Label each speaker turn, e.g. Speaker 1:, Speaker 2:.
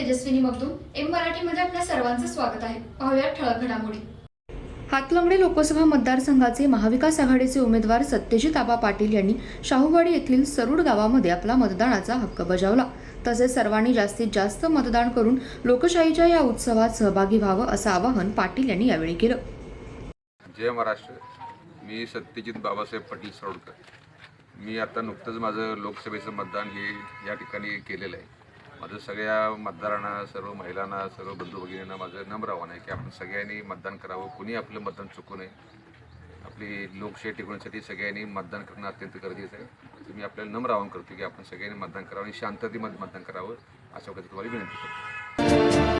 Speaker 1: Tejaswini Magdum M मराठीमध्ये आपल्या सर्वांचं स्वागत आहे. पाहूया ठळक घडामोडी.
Speaker 2: हातलंगडे लोकसभा मतदारसंघाचे महाविकास आघाडीचे उमेदवार सत्यजित आबा पाटील यांनी शाहूवाडी येथील सरूड गावामध्ये आपला मतदानाचा हक्क बजावला. तसेच सर्वांनी जास्तीत जास्त मतदान करून लोकशाहीच्या या उत्सवात सहभागी व्हावं असं आवाहन पाटील यांनी यावेळी केलं.
Speaker 3: जय महाराष्ट्र. मी सत्यजित बाबासाहेब पाटील सरोडकर. मी आता नुकतंच माझं लोकसभेचं मतदान हे या ठिकाणी केलेलं आहे. माझं सगळ्या मतदारांना सर्व महिलांना सर्व बंधू भगिनींना माझं नम्र आव्हान आहे की आपण सगळ्यांनी मतदान करावं. कुणी आपलं मतदान चुकू नये. आपली लोकशाही टिकवण्यासाठी सगळ्यांनी मतदान करणं अत्यंत गरजेचं आहे. तर मी आपल्याला नम्र आवाहन करतो की आपण सगळ्यांनी मतदान करावं आणि शांततेमध्ये मतदान करावं अशा पद्धतीने तुम्हाला विनंती करतो.